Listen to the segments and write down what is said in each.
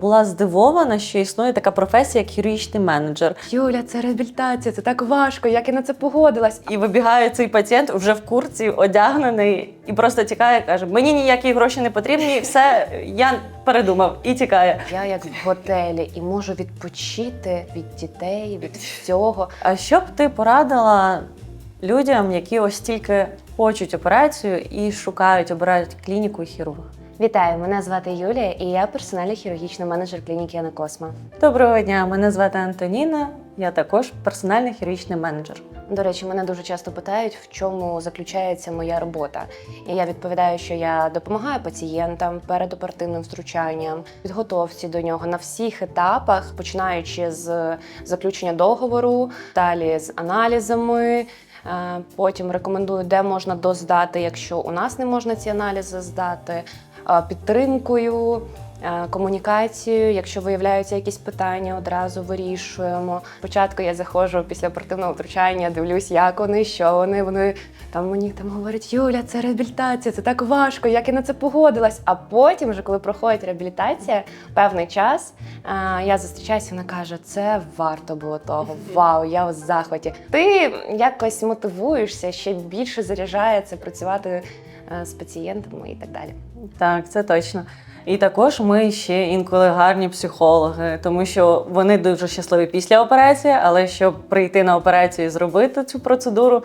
була здивована, що існує така професія, як хірургічний менеджер. Юля, це реабілітація, це так важко, як я на це погодилась. І вибігає цей пацієнт вже в курці, одягнений, і просто тікає, каже: Мені ніякі гроші не потрібні, все я передумав і тікає. Я як в готелі і можу відпочити від дітей, від всього. А що б ти порадила людям, які ось тільки хочуть операцію і шукають, обирають клініку і хірурга? Вітаю, мене звати Юлія, і я персональний хірургічний менеджер клініки Анакосма. Доброго дня, мене звати Антоніна. Я також персональний хірургічний менеджер. До речі, мене дуже часто питають, в чому заключається моя робота. І я відповідаю, що я допомагаю пацієнтам перед оперативним втручанням, підготовці до нього на всіх етапах, починаючи з заключення договору, далі з аналізами. Е, Потім рекомендую, де можна доздати, якщо у нас не можна ці аналізи здати, е, підтримкою, е, комунікацією. Якщо виявляються якісь питання, одразу вирішуємо. Спочатку я заходжу після оперативного втручання, дивлюсь, як вони, що вони. Вони там мені там говорять, Юля, це реабілітація, це так важко, як я на це погодилась. А потім, вже коли проходить реабілітація, певний час е, я зустрічаюся, вона каже, це варто було того. Вау, я у захваті. Ти якось мотивуєшся, ще більше заряджається працювати е, з пацієнтами і так далі. Так, це точно. І також ми ще інколи гарні психологи, тому що вони дуже щасливі після операції, але щоб прийти на операцію і зробити цю процедуру,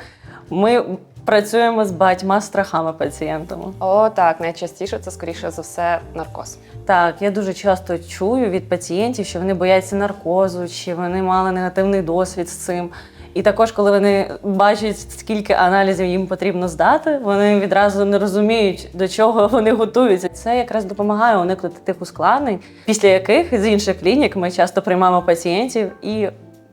ми працюємо з багатьма страхами пацієнтами. О, так, найчастіше це скоріше за все наркоз. Так, я дуже часто чую від пацієнтів, що вони бояться наркозу, чи вони мали негативний досвід з цим. І також, коли вони бачать, скільки аналізів їм потрібно здати, вони відразу не розуміють, до чого вони готуються. Це якраз допомагає уникнути тих ускладнень, після яких з інших клінік ми часто приймаємо пацієнтів і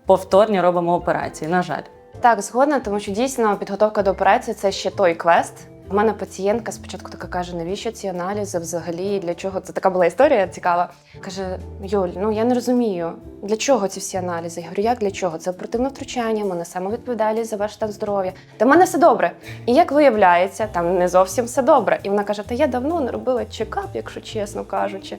повторні робимо операції. На жаль. Так, згодна, тому що дійсно підготовка до операції це ще той квест. У мене пацієнтка спочатку така каже, навіщо ці аналізи взагалі? Для чого? Це така була історія цікава. Каже: Юль, ну я не розумію, для чого ці всі аналізи? Я говорю, як для чого? Це оперативне втручання, ми несемо відповідальність за ваш стан здоров'я. Та в мене все добре. І як виявляється, там не зовсім все добре. І вона каже: Та я давно не робила чекап, якщо чесно кажучи.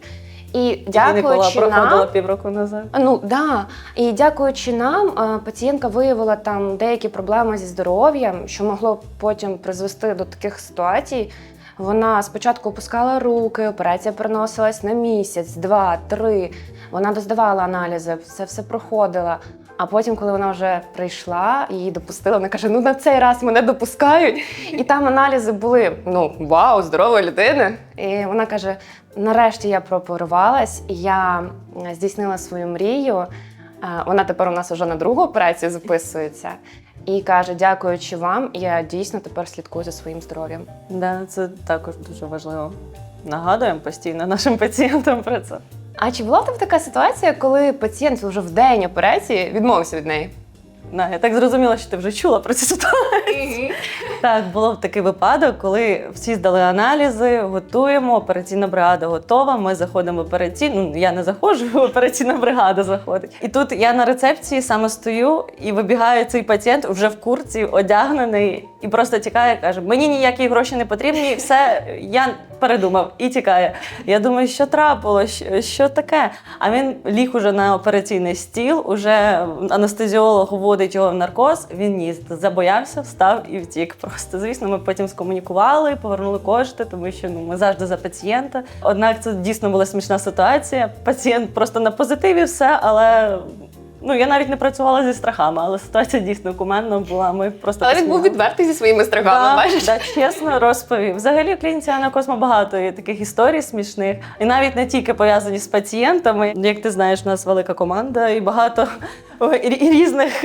І дякуючи нам, півроку назад. Ну да, і дякуючи нам, е, пацієнтка виявила там деякі проблеми зі здоров'ям, що могло потім призвести до таких ситуацій. Вона спочатку опускала руки, операція переносилась на місяць, два, три. Вона доздавала аналізи, все все проходила. А потім, коли вона вже прийшла, її допустила, вона каже: ну на цей раз мене допускають. І там аналізи були: ну вау, здорова людина. І вона каже: нарешті я прооперувалась, я здійснила свою мрію. Вона тепер у нас вже на другу операцію записується. І каже: дякуючи вам, я дійсно тепер слідкую за своїм здоров'ям. Да, це також дуже важливо. Нагадуємо постійно нашим пацієнтам про це. А чи була в тебе така ситуація, коли пацієнт вже в день операції відмовився від неї? На, я так зрозуміла, що ти вже чула про цю ситуацію. Так, було такий випадок, коли всі здали аналізи, готуємо, операційна бригада готова. Ми заходимо в операційну. Ну, я не заходжу, операційна бригада заходить. І тут я на рецепції саме стою і вибігає цей пацієнт вже в курці, одягнений, і просто тікає, каже: Мені ніякі гроші не потрібні, все, я передумав і тікає. Я думаю, що трапилось, що, таке? А він ліг уже на операційний стіл, уже анестезіолог вводить його в наркоз. Він ні, забоявся, встав і втік. Просто звісно, ми потім скомунікували, повернули кошти, тому що ну ми завжди за пацієнта. Однак це дійсно була смішна ситуація. Пацієнт просто на позитиві все, але. Ну, я навіть не працювала зі страхами, але ситуація дійсно кумедна була. Ми просто Але він був відвертий зі своїми страхами, Да, бачиш? Так, чесно розповів. Взагалі в клініці на Космо багато є таких історій смішних, і навіть не тільки пов'язані з пацієнтами. Як ти знаєш, у нас велика команда і багато і- і різних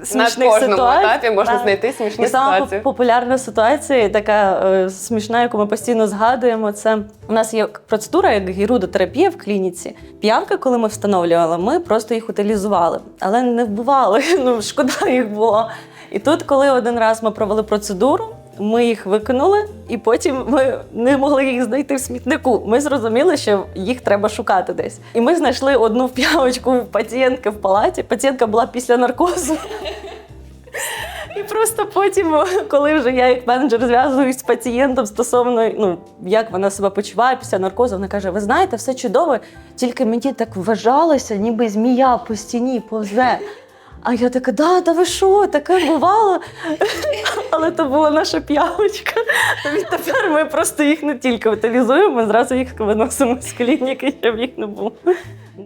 е, На кожному ситуацій. етапі можна Так. знайти смішну І сама ситуацію. популярна ситуація, така е, смішна, яку ми постійно згадуємо. Це у нас є процедура, як гірудотерапія в клініці. П'явки, коли ми встановлювали, ми просто їх утилізували, але не вбивали. Ну шкода їх було. І тут, коли один раз ми провели процедуру. Ми їх викинули, і потім ми не могли їх знайти в смітнику. Ми зрозуміли, що їх треба шукати десь. І ми знайшли одну п'явочку пацієнтки в палаті. Пацієнтка була після наркозу. І просто потім, коли вже я як менеджер зв'язуюсь з пацієнтом стосовно ну, як вона себе почуває після наркозу, вона каже: ви знаєте, все чудово, тільки мені так вважалося, ніби змія по стіні повзе. А я така, да, та ви що, таке бувало. Але то була наша п'явочка. Відтепер ми просто їх не тільки утилізуємо, ми зразу їх виносимо з клініки, щоб їх не було.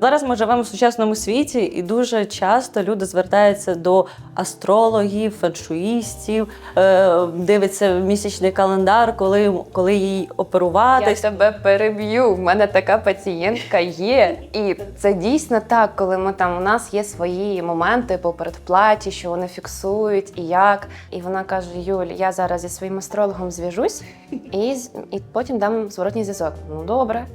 Зараз ми живемо в сучасному світі, і дуже часто люди звертаються до астрологів, феншуїстів, е, дивиться місячний календар, коли, коли їй Я оперуватись. тебе переб'ю. В мене така пацієнтка є. І це дійсно так, коли ми там у нас є свої моменти по передплаті, що вони фіксують і як. І вона каже: Юль, я зараз зі своїм астрологом зв'яжусь і, з- і потім дам зворотній зв'язок. Ну добре.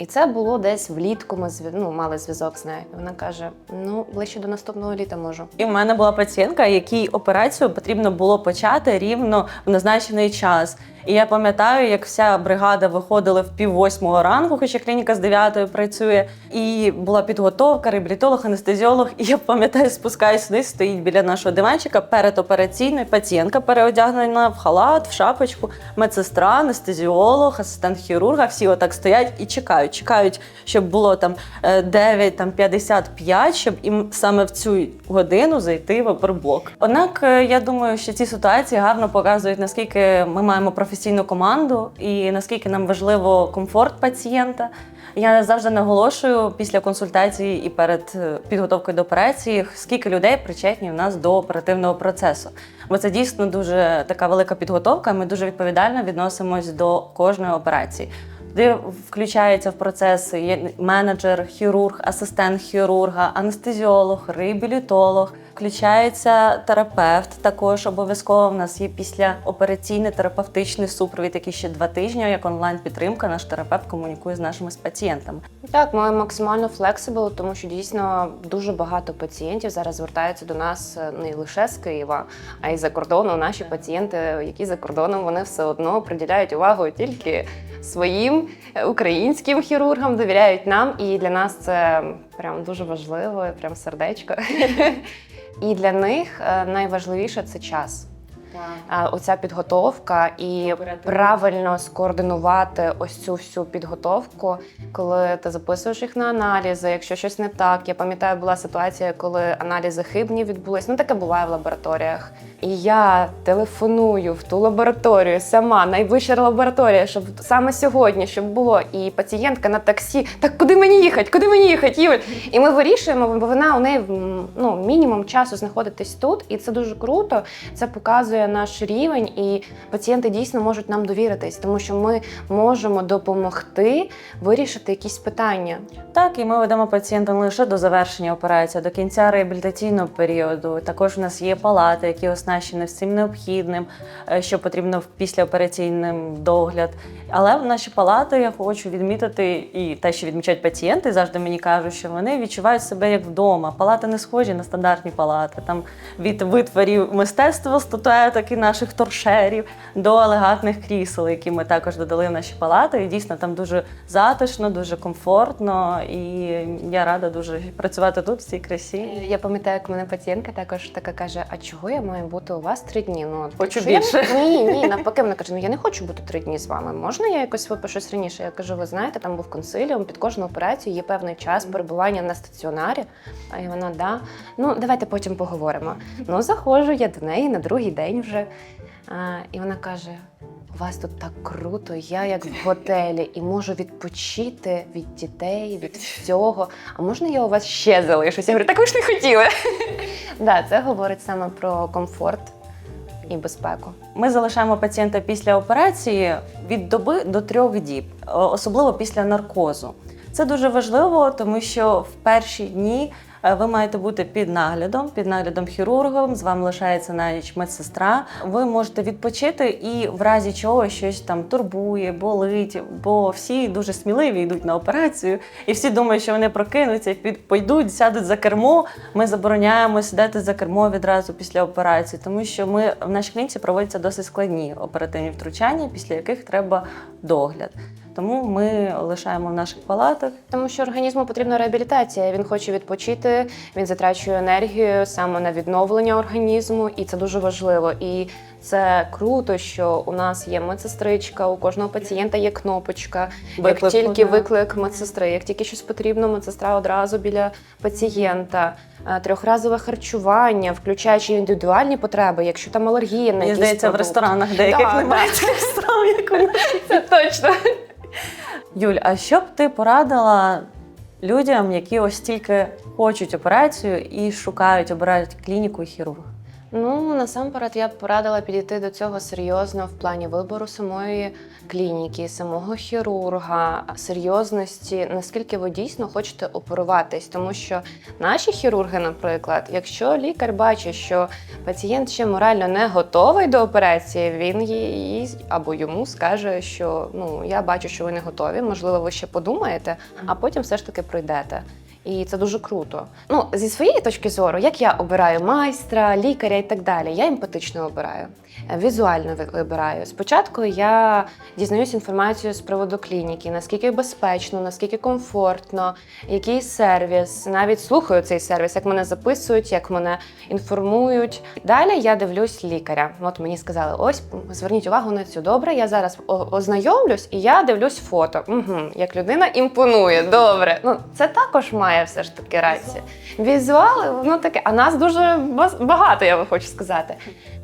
І це було десь влітку. Ми ну, мали зв'язок з нею. Вона каже: ну ближче до наступного літа можу. І в мене була пацієнтка, якій операцію потрібно було почати рівно в назначений час. І я пам'ятаю, як вся бригада виходила в пів восьмого ранку, хоча клініка з дев'ятої працює. І була підготовка, реабілітолог, анестезіолог. І я пам'ятаю, спускаюсь вниз, стоїть біля нашого диванчика передопераційної пацієнтка переодягнена в халат, в шапочку, медсестра, анестезіолог, асистент хірурга. Всі отак стоять і чекають. Чекають, щоб було там е, 9, там 55, щоб їм саме в цю годину зайти в оперблок. Однак е, я думаю, що ці ситуації гарно показують, наскільки ми маємо професійну команду і наскільки нам важливо комфорт пацієнта. Я завжди наголошую після консультації і перед е, підготовкою до операції, скільки людей причетні в нас до оперативного процесу. Бо це дійсно дуже така велика підготовка. Ми дуже відповідально відносимось до кожної операції. Туди включається в процес менеджер, хірург, асистент хірурга, анестезіолог, реабілітолог. Включається терапевт. Також обов'язково в нас є післяопераційний терапевтичний супровід, який ще два тижні, як онлайн-підтримка. Наш терапевт комунікує з нашими пацієнтами. Так, ми максимально флексибл, тому що дійсно дуже багато пацієнтів зараз звертаються до нас е, не лише з Києва, а й за кордону. Наші пацієнти, які за кордоном, вони все одно приділяють увагу тільки своїм е, українським хірургам, довіряють нам. І для нас це прям дуже важливо, прям сердечко. І для них е, найважливіше це час. Оця підготовка і правильно скоординувати ось цю всю підготовку, коли ти записуєш їх на аналізи, якщо щось не так. Я пам'ятаю, була ситуація, коли аналізи хибні відбулись. Ну таке буває в лабораторіях. І я телефоную в ту лабораторію сама, найближча лабораторія, щоб саме сьогодні, щоб було. І пацієнтка на таксі, так куди мені їхати? Куди мені їхати? Юль? І ми вирішуємо, бо вона у неї ну, мінімум часу знаходитись тут, і це дуже круто. Це показує наш рівень, і пацієнти дійсно можуть нам довіритись, тому що ми можемо допомогти вирішити якісь питання. Так, і ми ведемо пацієнта не лише до завершення операції, а до кінця реабілітаційного періоду. Також у нас є палати, які оснащені всім необхідним, е, що потрібно в післяопераційним догляд. Але в наші палати я хочу відмітити і те, що відмічають пацієнти, завжди мені кажуть, що вони відчувають себе як вдома. Палати не схожі на стандартні палати. Там від витворів мистецтва статуеток і наших торшерів до елегантних крісел, які ми також додали в наші палати. І дійсно там дуже затишно, дуже комфортно. І я рада дуже працювати тут в цій красі. Я пам'ятаю, як мене пацієнтка також така каже: А чого я маю бути у вас три дні? Ну Хочу якщо я більше. Ні, ні, навпаки, вона каже: Ну я не хочу бути три дні з вами. Можна я якось випишусь раніше? Я кажу, ви знаєте, там був консиліум, під кожну операцію є певний час перебування на стаціонарі. А вона да. Ну давайте потім поговоримо. Ну заходжу я до неї на другий день вже. А, і вона каже: у вас тут так круто, я як в готелі і можу відпочити від дітей, від всього. А можна я у вас ще залишусь? Я говорю, так ви ж не хотіли. Да, це говорить саме про комфорт і безпеку. Ми залишаємо пацієнта після операції від доби до трьох діб, особливо після наркозу. Це дуже важливо, тому що в перші дні ви маєте бути під наглядом, під наглядом хірургом. З вами лишається на ніч медсестра. Ви можете відпочити і в разі чого щось там турбує, болить, бо всі дуже сміливі йдуть на операцію, і всі думають, що вони прокинуться, пойдуть, сядуть за кермо. Ми забороняємо сідати за кермо відразу після операції, тому що ми в нашій клініці проводяться досить складні оперативні втручання, після яких треба догляд. Тому ми лишаємо в наших палатах. Тому що організму потрібна реабілітація. Він хоче відпочити, він затрачує енергію саме на відновлення організму, і це дуже важливо. І це круто, що у нас є медсестричка, у кожного пацієнта є кнопочка. Як тільки да. виклик медсестри, як тільки щось потрібно, медсестра одразу біля пацієнта. Е, Трьохразове харчування, включаючи індивідуальні потреби, якщо там алергія на Мені якісь здається, в ресторанах деяких Да, немає да. цих страв, як у нас. Це точно. Юль, а що б ти порадила людям, які ось тільки хочуть операцію і шукають, обирають клініку і хірурга? Ну насамперед я б порадила підійти до цього серйозно в плані вибору самої клініки, самого хірурга, серйозності, наскільки ви дійсно хочете оперуватись. Тому що наші хірурги, наприклад, якщо лікар бачить, що пацієнт ще морально не готовий до операції, він їй або йому скаже, що ну я бачу, що ви не готові, можливо, ви ще подумаєте, а потім все ж таки пройдете. І це дуже круто. Ну, зі своєї точки зору, як я обираю майстра, лікаря і так далі, я емпатично обираю, е, візуально ви- вибираю. Спочатку я дізнаюсь інформацію з приводу клініки, наскільки безпечно, наскільки комфортно, який сервіс. Навіть слухаю цей сервіс, як мене записують, як мене інформують. Далі я дивлюсь лікаря. От мені сказали: ось зверніть увагу на цю. Добре, я зараз ознайомлюсь і я дивлюсь фото. Угу, як людина імпонує. Добре. Ну це також має все ж таки рацію. Візуали, воно таке, а нас дуже багато, я вам хочу сказати.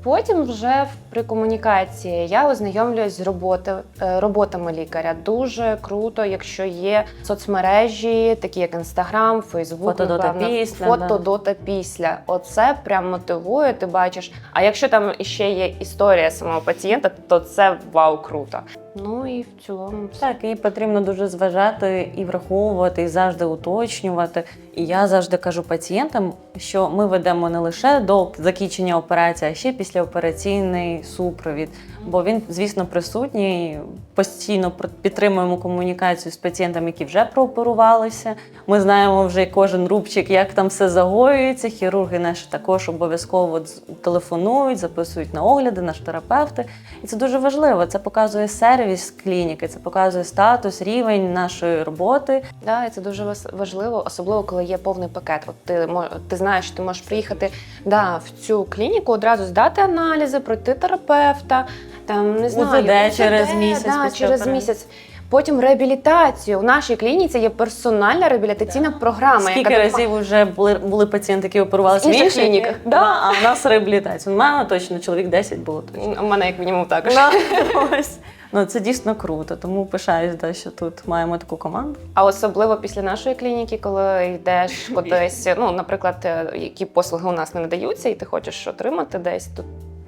Потім вже при комунікації я ознайомлююсь з роботи, е, роботами лікаря. Дуже круто, якщо є соцмережі, такі як Інстаграм, Фейсбук, Фото до та після, фото да. до та після. Оце прям мотивує. Ти бачиш. А якщо там іще є історія самого пацієнта, то це вау, круто. Ну і в цілому все. Так, і потрібно дуже зважати і враховувати, і завжди уточнювати. І я завжди кажу пацієнтам, що ми ведемо не лише до закінчення операції, а ще післяопераційний супровід. Бо він, звісно, присутній. Постійно підтримуємо комунікацію з пацієнтами, які вже прооперувалися. Ми знаємо вже кожен рубчик, як там все загоюється. Хірурги наші також обов'язково телефонують, записують на огляди, наш терапевти. І це дуже важливо. Це показує сервіс клініки, це показує статус, рівень нашої роботи. Да, і це дуже важливо, особливо коли є повний пакет. От ти ти знаєш, ти можеш приїхати да, в цю клініку, одразу здати аналізи, пройти терапевта, там не знаю, УЗД через місяць да, через місяць. Потім реабілітацію. У нашій клініці є персональна реабілітаційна програма. Скільки яка разів вже були, були пацієнти, які оперувалися В інших клініках, Да, а в нас реабілітація. У мене точно чоловік 10 було точно. У мене як мінімум також. Ось. Ну, це дійсно круто, тому пишаюсь, да, що тут маємо таку команду. А особливо після нашої клініки, коли йдеш кудись, ну, наприклад, е, які послуги у нас не надаються, і ти хочеш отримати десь, то,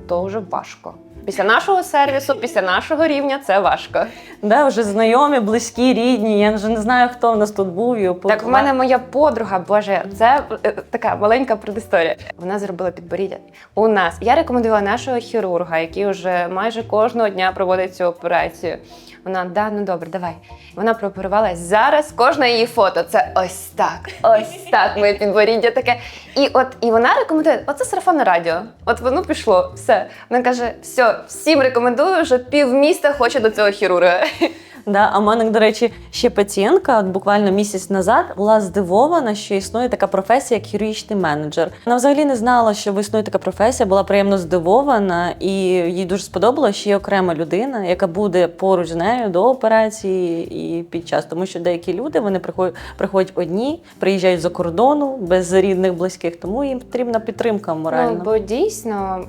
то вже важко. Після нашого сервісу, після нашого рівня це важко. Да, вже знайомі, близькі, рідні. Я вже не знаю, хто в нас тут був і Так, в мене моя подруга, боже, це е, така маленька предісторія. Вона зробила підборіддя. У нас я рекомендувала нашого хірурга, який вже майже кожного дня проводить цю операцію. Вона да, ну добре, давай. Вона прооперувалася. Зараз кожне її фото. Це ось так, ось так. Моє підборіддя таке. І от і вона рекомендує: оце сарафанне радіо. От воно пішло. Все. Вона каже: все, всім рекомендую, вже півміста хоче до цього хірурга. Да, а в мене, до речі, ще пацієнтка, от буквально місяць назад, була здивована, що існує така професія, як хірургічний менеджер. Вона взагалі не знала, що існує така професія, була приємно здивована, і їй дуже сподобалося, що є окрема людина, яка буде поруч з нею до операції і під час. Тому що деякі люди вони приходять, приходять одні, приїжджають за кордону без рідних, близьких, тому їм потрібна підтримка моральна. Ну, бо дійсно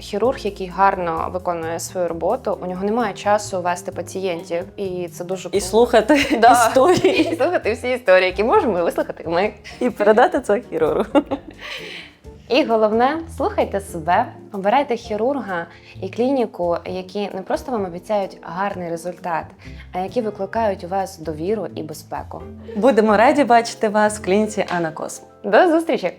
хірург, який гарно виконує свою роботу, у нього немає часу вести пацієнтів, і це дуже І слухати Да. історії, І слухати всі історії, які можемо вислухати ми. і передати це хірургу. І головне, слухайте себе, обирайте хірурга і клініку, які не просто вам обіцяють гарний результат, а які викликають у вас довіру і безпеку. Будемо раді бачити вас в клініці Анакос. До зустрічі!